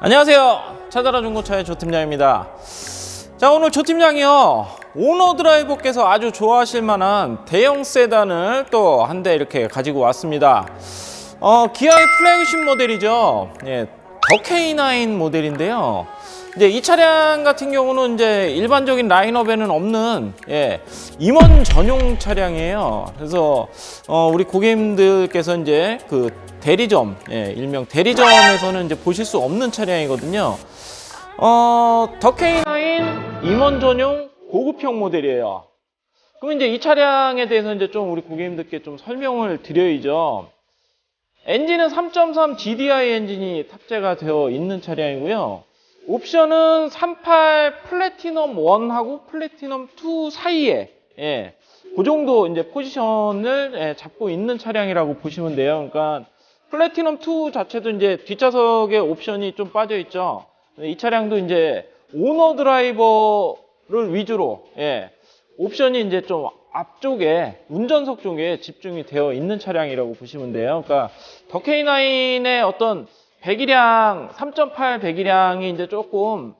안녕하세요. 차다라 중고차의 조팀장입니다. 자, 오늘 조팀장이요. 오너 드라이버께서 아주 좋아하실 만한 대형 세단을 또 한 대 이렇게 가지고 왔습니다. 어, 기아의 플래그십 모델이죠. 예, 더 K9 모델인데요. 이제 이 차량 같은 경우는 이제 일반적인 라인업에는 없는 예, 임원 전용 차량이에요. 그래서 어, 우리 고객님들께서 이제 그 대리점, 예, 일명 대리점에서는 이제 보실 수 없는 차량이거든요. 어, 더 K9 임원 전용 고급형 모델이에요. 그럼 이제 이 차량에 대해서 이제 좀 우리 고객님들께 좀 설명을 드려야죠. 엔진은 3.3 GDI 엔진이 탑재가 되어 있는 차량이고요. 옵션은 38 플래티넘 1하고 플래티넘 2 사이에 예, 그 정도 이제 포지션을 예, 잡고 있는 차량이라고 보시면 돼요. 그러니까 플래티넘 2 자체도 이제 뒷좌석에 옵션이 좀 빠져 있죠. 이 차량도 이제 오너 드라이버를 위주로 예, 옵션이 이제 좀 앞쪽에 운전석 쪽에 집중이 되어 있는 차량이라고 보시면 돼요. 그러니까 더 K9의 어떤 배기량 3.8 배기량이 이제 조금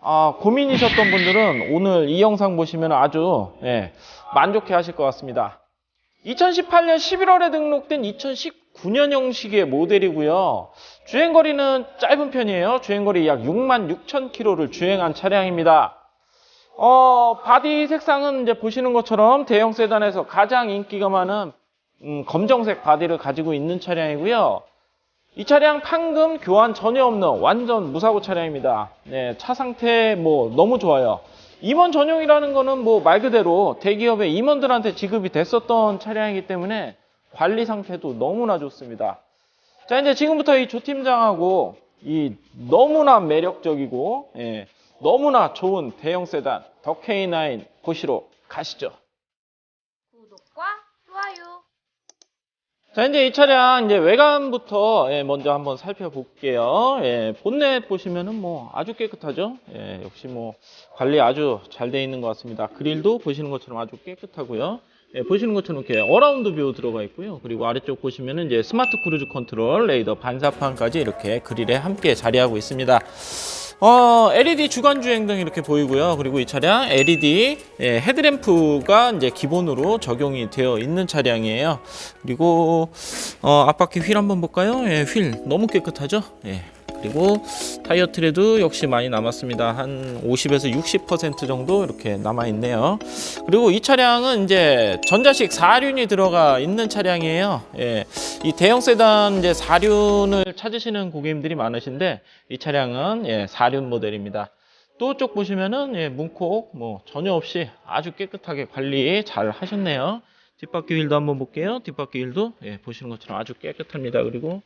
아, 고민이셨던 분들은 오늘 이 영상 보시면 아주 예, 만족해 하실 것 같습니다. 2018년 11월에 등록된 2019년 형식의 모델이고요. 주행거리는 짧은 편이에요. 주행거리 약 6만 6천 킬로를 주행한 차량입니다. 어, 바디 색상은 이제 보시는 것처럼 대형 세단에서 가장 인기가 많은 음, 검정색 바디를 가지고 있는 차량이고요. 이 차량 판금 교환 전혀 없는 완전 무사고 차량입니다. 네, 차 상태 뭐 너무 좋아요. 임원 전용이라는 거는 뭐 말 그대로 대기업의 임원들한테 지급이 됐었던 차량이기 때문에 관리 상태도 너무나 좋습니다. 자, 이제 지금부터 이 조 팀장하고 이 너무나 매력적이고 예, 너무나 좋은 대형 세단 더 K9 보시러 가시죠. 구독과 좋아요. 자, 이제 이 차량 이제 외관부터 예, 먼저 한번 살펴볼게요. 예, 본넷 보시면은 뭐 아주 깨끗하죠. 예, 역시 뭐 관리 아주 잘 돼 있는 것 같습니다. 그릴도 보시는 것처럼 아주 깨끗하고요. 예, 보시는 것처럼 이렇게 어라운드 뷰 들어가 있고요. 그리고 아래쪽 보시면은 이제 스마트 크루즈 컨트롤, 레이더 반사판까지 이렇게 그릴에 함께 자리하고 있습니다. 어, LED 주간 주행 등 이렇게 보이고요. 그리고 이 차량 LED 예, 헤드램프가 이제 기본으로 적용이 되어 있는 차량이에요. 그리고 어, 앞바퀴 휠 한번 볼까요? 예, 휠 너무 깨끗하죠? 예. 그리고 타이어 트레도 역시 많이 남았습니다. 한 50에서 60% 정도 이렇게 남아 있네요. 그리고 이 차량은 이제 전자식 4륜이 들어가 있는 차량이에요. 예. 이 대형 세단 이제 4륜을 찾으시는 고객님들이 많으신데 이 차량은 예, 4륜 모델입니다. 또 쪽 보시면은 예, 문콕 뭐 전혀 없이 아주 깨끗하게 관리 잘 하셨네요. 뒷바퀴 휠도 한번 볼게요. 뒷바퀴 휠도 예, 보시는 것처럼 아주 깨끗합니다. 그리고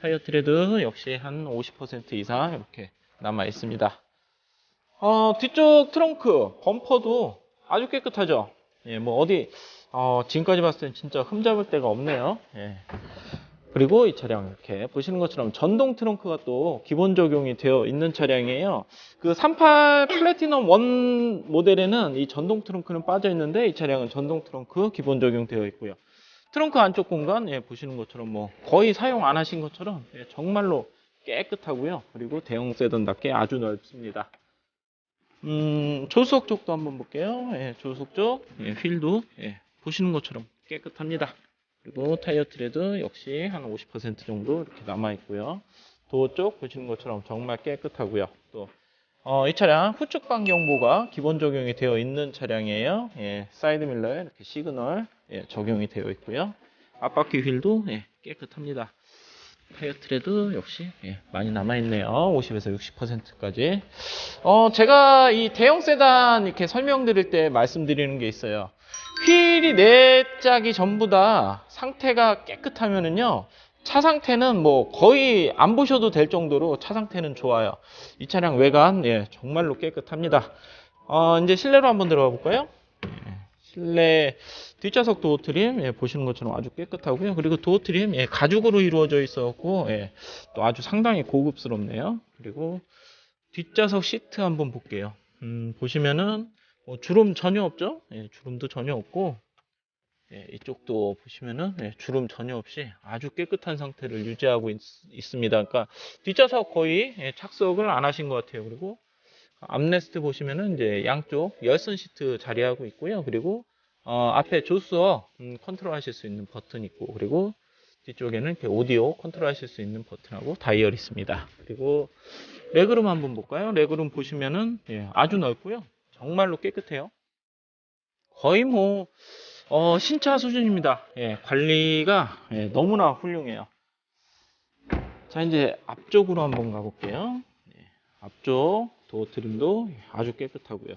타이어 트레드 역시 한 50% 이상 이렇게 남아 있습니다. 어, 뒤쪽 트렁크 범퍼도 아주 깨끗하죠. 예, 뭐 어디 어, 지금까지 봤을 땐 진짜 흠잡을 데가 없네요. 예. 그리고 이 차량 이렇게 보시는 것처럼 전동 트렁크가 또 기본 적용이 되어 있는 차량이에요. 그 38 플래티넘 원 모델에는 이 전동 트렁크는 빠져 있는데 이 차량은 전동 트렁크 기본 적용되어 있고요. 트렁크 안쪽 공간 예, 보시는 것처럼 뭐 거의 사용 안 하신 것처럼 예, 정말로 깨끗하고요. 그리고 대형 세단답게 아주 넓습니다. 음, 조수석 쪽도 한번 볼게요. 예, 조수석 쪽 예, 휠도 예, 보시는 것처럼 깨끗합니다. 그리고 타이어 트레드 역시 한 50% 정도 이렇게 남아 있고요. 도어 쪽 보시는 것처럼 정말 깨끗하고요. 또 어, 이 차량 후측 반경보가 기본 적용이 되어 있는 차량이에요. 예, 사이드 밀러에 이렇게 시그널 예, 적용이 되어 있고요. 앞바퀴 휠도 예, 깨끗합니다. 타이어 트레드 역시 예, 많이 남아 있네요. 50에서 60%까지. 어, 제가 이 대형 세단 이렇게 설명드릴 때 말씀드리는 게 있어요. 휠이 네 짝이 전부 다 상태가 깨끗하면은요. 차 상태는 뭐 거의 안 보셔도 될 정도로 차 상태는 좋아요. 이 차량 외관 예, 정말로 깨끗합니다. 어, 이제 실내로 한번 들어가 볼까요? 예, 실내 뒷좌석 도어 트림 예, 보시는 것처럼 아주 깨끗하고요. 그리고 도어 트림 예, 가죽으로 이루어져 있었고 예, 또 아주 상당히 고급스럽네요. 그리고 뒷좌석 시트 한번 볼게요. 음, 보시면은 뭐 주름 전혀 없죠? 예, 주름도 전혀 없고 예, 이쪽도 보시면은 예, 주름 전혀 없이 아주 깨끗한 상태를 유지하고 있, 습니다 그러니까 뒷좌석 거의 예, 착석을 안 하신 것 같아요. 그리고 암레스트 보시면은 이제 양쪽 열선 시트 자리하고 있고요. 그리고 어, 앞에 조수어 음, 컨트롤 하실 수 있는 버튼 있고 그리고 뒤쪽에는 이렇게 오디오 컨트롤 하실 수 있는 버튼하고 다이얼 있습니다. 그리고 레그룸 한번 볼까요? 레그룸 보시면은 예, 아주 넓고요. 정말로 깨끗해요. 거의 뭐 어, 신차 수준입니다. 예, 관리가 예, 너무나 훌륭해요. 자 이제 앞쪽으로 한번 가볼게요. 예, 앞쪽 도어 트림도 아주 깨끗하고요.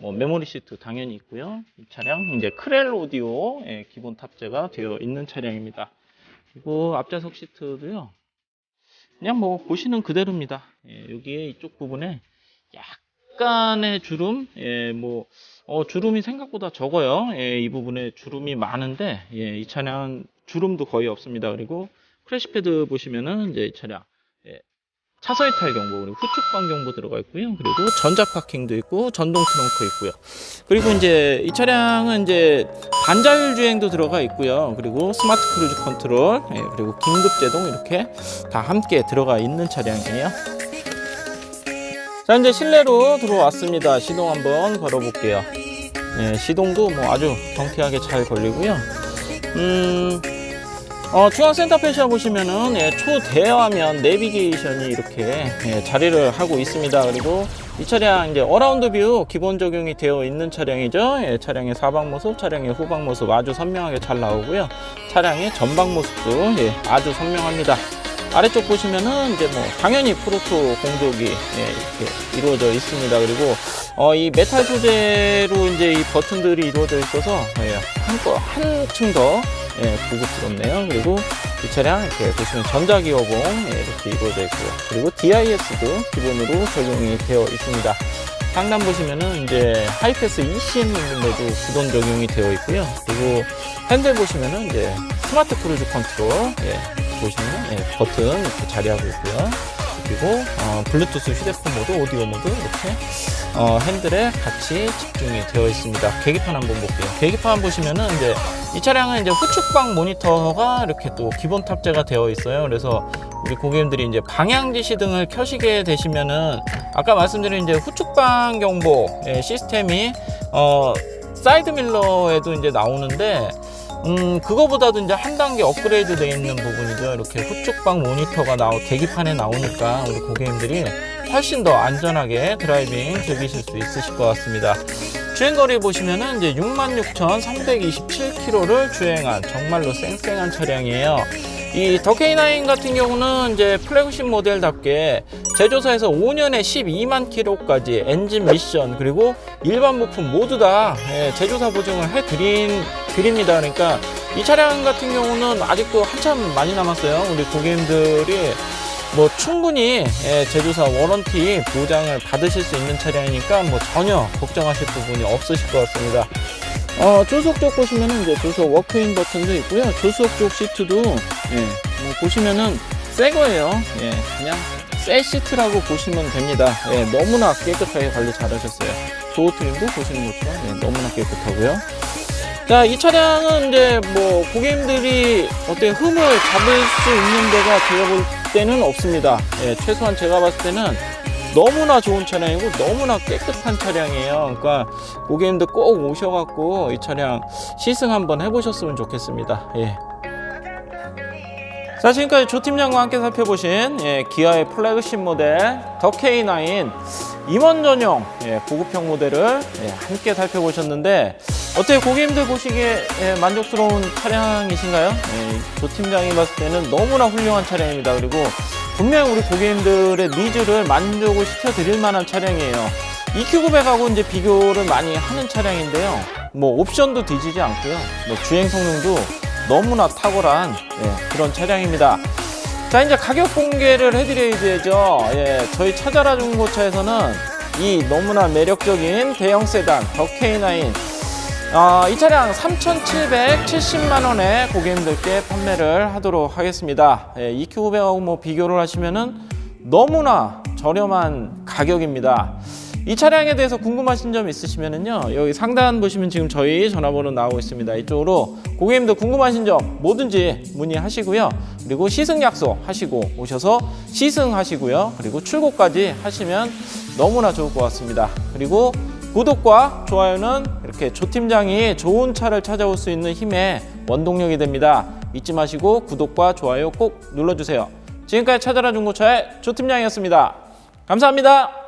뭐 메모리 시트 당연히 있고요. 이 차량 이제 크렐 오디오 예, 기본 탑재가 되어 있는 차량입니다. 그리고 앞좌석 시트도요. 그냥 뭐 보시는 그대로입니다. 예, 여기에 이쪽 부분에 약 간의 주름, 예, 뭐 어, 주름이 생각보다 적어요. 예, 이 부분에 주름이 많은데 예, 이 차량 주름도 거의 없습니다. 그리고 크래시 패드 보시면은 이제 이 차량 예, 차선 이탈 경보 그리고 후측방 경보 들어가 있고요. 그리고 전자 파킹도 있고 전동 트렁크 있고요. 그리고 이제 이 차량은 이제 반자율 주행도 들어가 있고요. 그리고 스마트 크루즈 컨트롤 예, 그리고 긴급 제동 이렇게 다 함께 들어가 있는 차량이에요. 자 이제 실내로 들어왔습니다. 시동 한번 걸어볼게요. 예, 시동도 뭐 아주 경쾌하게 잘 걸리고요. 음, 어, 중앙 센터 페시아 보시면은 예, 초대화면 내비게이션이 이렇게 예, 자리를 하고 있습니다. 그리고 이 차량 이제 어라운드 뷰 기본 적용이 되어 있는 차량이죠. 예, 차량의 사방 모습, 차량의 후방 모습 아주 선명하게 잘 나오고요. 차량의 전방 모습도 예, 아주 선명합니다. 아래쪽 보시면은 이제 뭐 당연히 프로토 공조기 예, 이렇게 이루어져 있습니다. 그리고 어, 이 메탈 소재로 이제 이 버튼들이 이루어져 있어서 예, 한, 거- 한층 더 예, 고급스럽네요. 그리고 이 차량 이렇게 보시면 전자기어봉 예, 이렇게 이루어져 있고요. 그리고 DIS도 기본으로 적용이 되어 있습니다. 상단 보시면은 이제 하이패스 ECM 있는데도 기본 적용이 되어 있고요. 그리고 핸들 보시면은 이제 스마트 크루즈 컨트롤 예, 보시면 예, 버튼 이렇게 자리하고 있고요. 그리고 어, 블루투스 휴대폰 모드, 오디오 모드 이렇게 어, 핸들에 같이 집중이 되어 있습니다. 계기판 한번 볼게요. 계기판 보시면은 이제 이 차량은 이제 후측방 모니터가 이렇게 또 기본 탑재가 되어 있어요. 그래서 우리 고객님들이 이제 방향 지 시 등을 켜시게 되시면은 아까 말씀드린 이제 후측방 경보 예, 시스템이 어, 사이드 밀러에도 이제 나오는데 음, 그거보다도 이제 한 단계 업그레이드 되어 있는 부분이죠. 이렇게 후측방 모니터가 나오, 계기판에 나오니까 우리 고객님들이 훨씬 더 안전하게 드라이빙 즐기실 수 있으실 것 같습니다. 주행거리 보시면은 이제 66,327km를 주행한 정말로 쌩쌩한 차량이에요. 이 더케이9 같은 경우는 이제 플래그십 모델답게 제조사에서 5년에 12만 킬로까지 엔진 미션 그리고 일반 부품 모두 다 예, 제조사 보증을 해드린 드립니다. 그러니까 이 차량 같은 경우는 아직도 한참 많이 남았어요. 우리 고객님들이 뭐 충분히 예, 제조사 워런티 보장을 받으실 수 있는 차량이니까 뭐 전혀 걱정하실 부분이 없으실 것 같습니다. 어, 조수석 쪽 보시면은 이제 조수석 워크인 버튼도 있고요. 조수석 쪽 시트도 예, 뭐 보시면은 새 거예요. 예, 그냥 새 시트라고 보시면 됩니다. 예, 너무나 깨끗하게 관리 잘하셨어요. 도어 트림도 보시는 것처럼 예, 너무나 깨끗하고요. 자, 이 차량은 이제 뭐 고객님들이 어떤 흠을 잡을 수 있는 데가 제가 볼 때는 없습니다. 예, 최소한 제가 봤을 때는 너무나 좋은 차량이고 너무나 깨끗한 차량이에요. 그러니까 고객님들 꼭 오셔갖고 이 차량 시승 한번 해보셨으면 좋겠습니다. 예. 자, 지금까지 조 팀장과 함께 살펴보신 예, 기아의 플래그십 모델 더 K9 임원 전용 예, 고급형 모델을 예, 함께 살펴보셨는데 어떻게 고객님들 보시기에 예, 만족스러운 차량이신가요? 예, 조 팀장이 봤을 때는 너무나 훌륭한 차량입니다. 그리고 분명 우리 고객님들의 니즈를 만족을 시켜드릴 만한 차량이에요. EQ900하고 이제 비교를 많이 하는 차량인데요. 뭐 옵션도 뒤지지 않고요. 뭐 주행 성능도 너무나 탁월한 예, 그런 차량입니다. 자 이제 가격 공개를 해드려야죠. 예, 저희 찾아라 중고차에서는 이 너무나 매력적인 대형 세단 더 K9 아, 이 차량 3,770만 원에 고객님들께 판매를 하도록 하겠습니다. 예, EQ900하고 뭐 비교를 하시면은 너무나 저렴한 가격입니다. 이 차량에 대해서 궁금하신 점 있으시면은요 여기 상단 보시면 지금 저희 전화번호 나오고 있습니다 이쪽으로 고객님들 궁금하신 점 뭐든지 문의하시고요 그리고 시승 약속 하시고 오셔서 시승하시고요 그리고 출고까지 하시면 너무나 좋을 것 같습니다 그리고 구독과 좋아요는 이렇게 조 팀장이 좋은 차를 찾아올 수 있는 힘의 원동력이 됩니다. 잊지 마시고 구독과 좋아요 꼭 눌러주세요. 지금까지 찾아라 중고차의 조 팀장이었습니다. 감사합니다